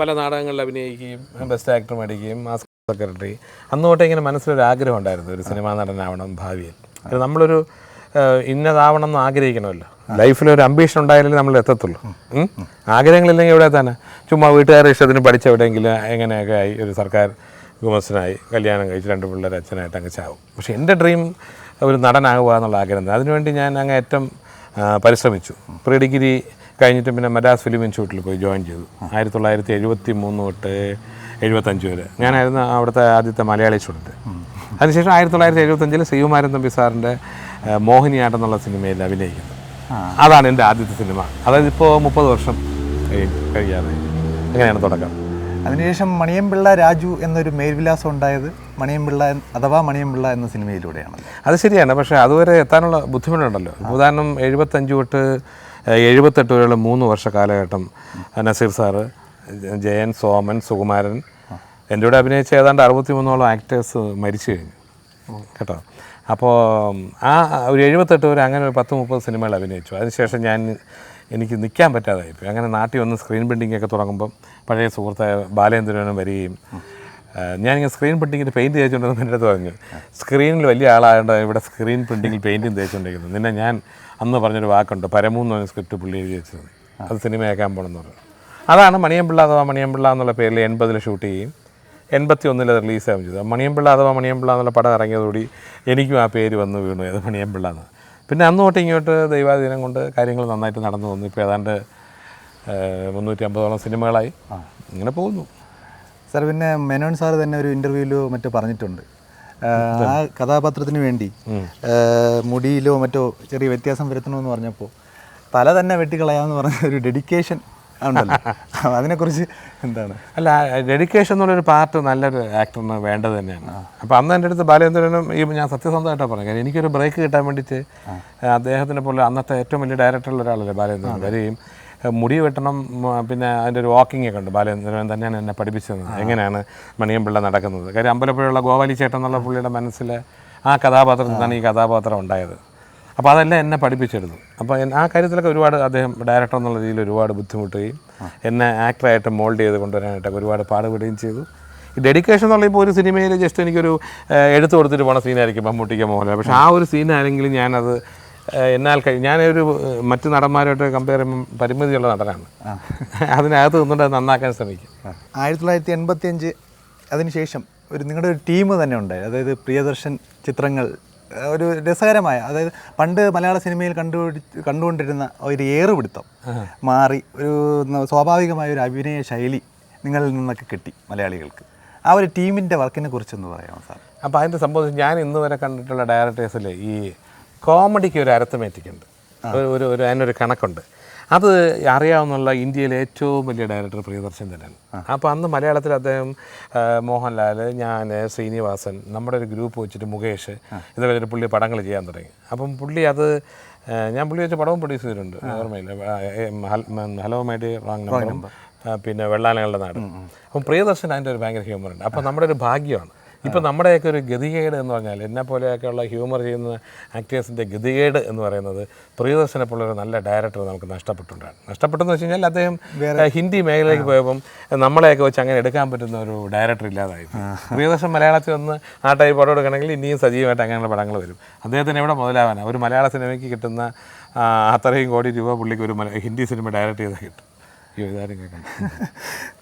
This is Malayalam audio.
പല നാടകങ്ങളിൽ അഭിനയിക്കുകയും ബെസ്റ്റ് ആക്ടർ മേടിക്കുകയും മാസ്ക് സെക്രട്ടറി. അന്ന് തൊട്ടേ ഇങ്ങനെ മനസ്സിലൊരു ആഗ്രഹം ഉണ്ടായിരുന്നു. ഒരു സിനിമാ നടനാവണം ഭാവിയിൽ. അത് നമ്മളൊരു ഇന്നതാവണം എന്ന് ആഗ്രഹിക്കണമല്ലോ. ലൈഫിൽ ഒരു അംബീഷൻ ഉണ്ടായാലേ നമ്മൾ എത്തത്തുള്ളൂ? ആഗ്രഹങ്ങളില്ലെങ്കിൽ ഇവിടെ തന്നെ ചുമ്മാ വീട്ടുകാരുടെ ഇഷ്ടത്തിന് പഠിച്ച എവിടെയെങ്കിലും എങ്ങനെയൊക്കെ ആയി ഒരു സർക്കാർ ഗുമസ്തനായി കല്യാണം കഴിച്ച് രണ്ട് പിള്ളേർ അച്ഛനായിട്ട് അങ്ങ് ചാവും. പക്ഷേ എന്റെ ഡ്രീം ഒരു നടനാകുക എന്നുള്ള ആഗ്രഹം അതിനുവേണ്ടി ഞാൻ അങ്ങ് ഏറ്റവും പരിശ്രമിച്ചു. പ്രീ ഡിഗ്രി കഴിഞ്ഞിട്ട് പിന്നെ മദ്രാസ് ഫിലിം ഇൻസ്റ്റിറ്റ്യൂട്ടിൽ പോയി ജോയിൻ ചെയ്തു. ആയിരത്തി തൊള്ളായിരത്തി എഴുപത്തി മൂന്ന് തൊട്ട് എഴുപത്തഞ്ച് വരെ. ഞാനായിരുന്നു അവിടുത്തെ ആദ്യത്തെ മലയാളി സ്റ്റുഡന്റ് അതിനുശേഷം ആയിരത്തി തൊള്ളായിരത്തി എഴുപത്തഞ്ചിൽ ശ്രീകുമാരൻ തമ്പി സാറിന്റെ മോഹിനിയാട്ടെന്നുള്ള മോഹിനിയാട്ടം എന്നുള്ള സിനിമയിൽ അഭിനയിക്കുന്നത് അതാണ് എന്റെ ആദ്യത്തെ സിനിമ. അതായത് ഇപ്പോൾ മുപ്പത് വർഷം കഴിയാതെ അങ്ങനെയാണ് തുടക്കം. അതിനുശേഷം മണിയമ്പിള്ള രാജു എന്നൊരു മേൽവിലാസം ഉണ്ടായത് മണിയമ്പിള്ള പിള്ള അഥവാ മണിയമ്പിള്ള എന്ന സിനിമയിലൂടെയാണ്. അത് ശരിയാണ്. പക്ഷേ അതുവരെ എത്താനുള്ള ബുദ്ധിമുട്ടുണ്ടല്ലോ. ഉദാഹരണം എഴുപത്തഞ്ച് തൊട്ട് എഴുപത്തെട്ട് വരെയുള്ള മൂന്ന് വർഷ കാലഘട്ടം നസീർ സാറ് ജയൻ സോമൻ സുകുമാരൻ. എന്റെ കൂടെ അഭിനയിച്ച ഏതാണ്ട് അറുപത്തി മൂന്നോളം ആക്ടേഴ്സ് മരിച്ചു കഴിഞ്ഞു. കേട്ടോ? അപ്പോൾ ആ ഒരു എഴുപത്തെട്ട് വരെ അങ്ങനെ ഒരു പത്ത് മുപ്പത് സിനിമകൾ അഭിനയിച്ചു. അതിനുശേഷം ഞാൻ എനിക്ക് നിൽക്കാൻ പറ്റാതായിപ്പോയി. അങ്ങനെ നാട്ടിൽ വന്ന് സ്ക്രീൻ പ്രിന്റിംഗ് തുടങ്ങുമ്പം പഴയ സുഹൃത്തായ ബാലേന്ദ്രനും വരികയും ഞാനിങ്ങനെ സ്ക്രീൻ പ്രിന്റിങ്ങിൽ പെയിന്റ് തേച്ചുകൊണ്ടിരുന്നു എന്റെ അടുത്ത് പറഞ്ഞു സ്ക്രീനിൽ വലിയ ആളായതുകൊണ്ട് ഇവിടെ സ്ക്രീൻ പ്രിന്റിങ്ങിൽ പെയിന്റും തേച്ചുകൊണ്ടിരിക്കുന്നു നിന്നെ ഞാൻ അന്ന് പറഞ്ഞൊരു വാക്കുണ്ട് പരമൂന്ന് പറഞ്ഞ സ്ക്രിപ്റ്റ് പുള്ളി എഴുതി വെച്ചത് അത് സിനിമയാക്കാൻ പോകണമെന്ന് പറഞ്ഞു. അതാണ് മണിയമ്പിള്ള അഥവാ മണിയമ്പിള്ള എന്നുള്ള പേരിൽ എൺപതിൽ ഷൂട്ട് ചെയ്യും എൺപത്തി ഒന്നിൽ അത് റിലീസാകും ചെയ്തത് മണിയമ്പിള്ള അഥവാ മണിയമ്പിള്ള എന്നുള്ള പടം ഇറങ്ങിയതോടി എനിക്കും ആ പേര് വന്ന് വീണു അത് മണിയമ്പിള്ള എന്ന്. പിന്നെ അന്ന് തൊട്ട് ഇങ്ങോട്ട് ദൈവാധീനം കൊണ്ട് കാര്യങ്ങൾ നന്നായിട്ട് നടന്നു വന്നു. ഇപ്പോൾ ഏതാണ്ട് മുന്നൂറ്റി അമ്പതോളം സിനിമകളായി. ഇങ്ങനെ പോകുന്നു. സാർ പിന്നെ മെനോൻ സാർ തന്നെ ഒരു ഇന്റർവ്യൂവിലോ മറ്റോ പറഞ്ഞിട്ടുണ്ട്. ആ, കഥാപാത്രത്തിന് വേണ്ടി മുടിയിലോ മറ്റോ ചെറിയ വ്യത്യാസം വരുത്തണമെന്ന് പറഞ്ഞപ്പോൾ തല തന്നെ വെട്ടിക്കളയാമെന്ന് പറഞ്ഞ ഒരു ഡെഡിക്കേഷൻ ഉണ്ടല്ലോ. അതിനെക്കുറിച്ച് എന്താണ്? അല്ല ഡെഡിക്കേഷൻ എന്നുള്ളൊരു പാർട്ട് നല്ലൊരു ആക്ടറിന് വേണ്ടത് തന്നെയാണ്. അപ്പോൾ അന്ന് എന്റെ അടുത്ത് ബാലേന്ദ്രനും ഈ ഞാൻ സത്യസന്ധമായിട്ടാണ് പറഞ്ഞത്. കാര്യം എനിക്കൊരു ബ്രേക്ക് കിട്ടാൻ വേണ്ടിയിട്ട് അദ്ദേഹത്തിനെ പോലെ അന്നത്തെ ഏറ്റവും വലിയ ഡയറക്ടറുള്ള ഒരാളല്ലേ ബാലേന്ദ്രൻ. വരികയും ഏഹ് മുടി വെട്ടണം പിന്നെ അതിന്റെ ഒരു വാക്കിംഗ് ഒക്കെ ഉണ്ട്. ബാലചന്ദ്രൻ തന്നെയാണ് എന്നെ പഠിപ്പിച്ചത്. എങ്ങനെയാണ് മണിയമ്പിള്ള നടക്കുന്നത്? കാര്യം അമ്പലപ്പുഴയുള്ള ഗോവാലി ചേട്ടൻ എന്നുള്ള പുള്ളിയുടെ മനസ്സിൽ ആ കഥാപാത്രത്തിൽ നിന്നാണ് ഈ കഥാപാത്രം ഉണ്ടായത്. അപ്പോൾ അതെല്ലാം എന്നെ പഠിപ്പിച്ചെടുത്തു അപ്പോൾ ആ കാര്യത്തിലൊക്കെ ഒരുപാട് അദ്ദേഹം ഡയറക്ടർ എന്നുള്ള രീതിയിൽ ഒരുപാട് ബുദ്ധിമുട്ടുകയും എന്നെ ആക്ടറായിട്ട് മോൾഡ് ചെയ്ത് കൊണ്ടുവരാനായിട്ടൊക്കെ ഒരുപാട് പാടുപെടുകയും ചെയ്തു. ഈ ഡെഡിക്കേഷൻ എന്നുള്ള ഇപ്പോൾ ഒരു സിനിമയിൽ ജസ്റ്റ് എനിക്കൊരു എഴുത്ത് എടുത്തു കൊടുത്തിട്ട് പോണ സീനായിരിക്കും മമ്മൂട്ടിക്ക് മോഹൻലാൽ പക്ഷേ ആ. ഒരു സീനാണെങ്കിലും ഞാനത് എന്നാൽ ഞാനൊരു മറ്റു നടന്മാരുമായിട്ട് കമ്പയർ ചെയ്യുമ്പോൾ പരിമിതിയുള്ള നടനാണ്. അതിനകത്ത് നിന്നുകൊണ്ട് അത് നന്നാക്കാൻ ശ്രമിക്കും. ആയിരത്തി തൊള്ളായിരത്തി എൺപത്തി അഞ്ച് അതിനുശേഷം ഒരു നിങ്ങളുടെ ഒരു ടീം തന്നെ ഉണ്ടായി. അതായത് പ്രിയദർശൻ ചിത്രങ്ങൾ ഒരു രസകരമായ അതായത് പണ്ട് മലയാള സിനിമയിൽ കണ്ടു കണ്ടുകൊണ്ടിരുന്ന ഒരു ഏറുപിടുത്തം മാറി ഒരു സ്വാഭാവികമായ ഒരു അഭിനയ ശൈലി നിങ്ങളിൽ നിന്നൊക്കെ കിട്ടി മലയാളികൾക്ക്. ആ ഒരു ടീമിന്റെ വർക്കിനെ കുറിച്ചൊന്ന് പറയാമോ സാർ? അപ്പോൾ അതിന്റെ സംഭവം ഞാൻ ഇന്ന് വരെ കണ്ടിട്ടുള്ള ഡയറക്ടേഴ്സിൽ ഈ കോമഡിക്ക് ഒരു അരത്തമേറ്റിക് ഉണ്ട് ഒരു ഒരു അതിനൊരു കണക്കുണ്ട്. അത് അറിയാവുന്നുള്ള ഇന്ത്യയിലെ ഏറ്റവും വലിയ ഡയറക്ടർ പ്രിയദർശൻ തന്നെയാണ്. അപ്പോൾ അന്ന് മലയാളത്തിൽ അദ്ദേഹം മോഹൻലാൽ ഞാൻ ശ്രീനിവാസൻ നമ്മുടെ ഒരു ഗ്രൂപ്പ് വെച്ചിട്ട് മുകേഷ് ഇതുപോലെ ഒരു പുള്ളി പടങ്ങൾ ചെയ്യാൻ തുടങ്ങി. അപ്പം പുള്ളി അത് ഞാൻ പുള്ളി വെച്ച പടവും പ്രൊഡ്യൂസ് ചെയ്തിട്ടുണ്ട്. ഓർമ്മയില്ല. ഹലോ മൈ ഡി റോങ് നമ്പറും പിന്നെ വെള്ളാനകളുടെ നാട്. അപ്പം പ്രിയദർശൻ അതിന്റെ ഒരു ഭയങ്കര ഹ്യൂമർ ഉണ്ട് അപ്പം നമ്മുടെ ഒരു ഭാഗ്യമാണ്. ഇപ്പം നമ്മുടെയൊക്കെ ഒരു ഗതികേട് എന്ന് പറഞ്ഞാൽ എന്നെ പോലെയൊക്കെയുള്ള ഹ്യൂമർ ചെയ്യുന്ന ആക്ടേഴ്സിന്റെ ഗതികേട് എന്ന് പറയുന്നത് പ്രിയദർശനെ പോലെ ഒരു നല്ല ഡയറക്ടർ നമുക്ക് നഷ്ടപ്പെട്ടുണ്ടാണ് നഷ്ടപ്പെട്ടെന്ന് വെച്ച് കഴിഞ്ഞാൽ അദ്ദേഹം ഹിന്ദി മേഖലയിലേക്ക് പോയപ്പം നമ്മളെയൊക്കെ വെച്ച് അങ്ങനെ എടുക്കാൻ പറ്റുന്ന ഒരു ഡയറക്ടർ ഇല്ലാതായി. പ്രിയദർശൻ മലയാളത്തിൽ വന്ന് ആ ടൈപ്പ് പടം എടുക്കണമെങ്കിൽ ഇനിയും സജീവമായിട്ട് അങ്ങനെയുള്ള പടങ്ങൾ വരും. അദ്ദേഹത്തിന് എവിടെ മുതലാവാനാണ് ഒരു മലയാള സിനിമയ്ക്ക് കിട്ടുന്ന അത്രയും കോടി രൂപ പുള്ളിക്ക് ഒരു ഹിന്ദി സിനിമ ഡയറക്റ്റ് ചെയ്താൽ കിട്ടും. അയ്യോ ഇതാരും കേൾക്കണം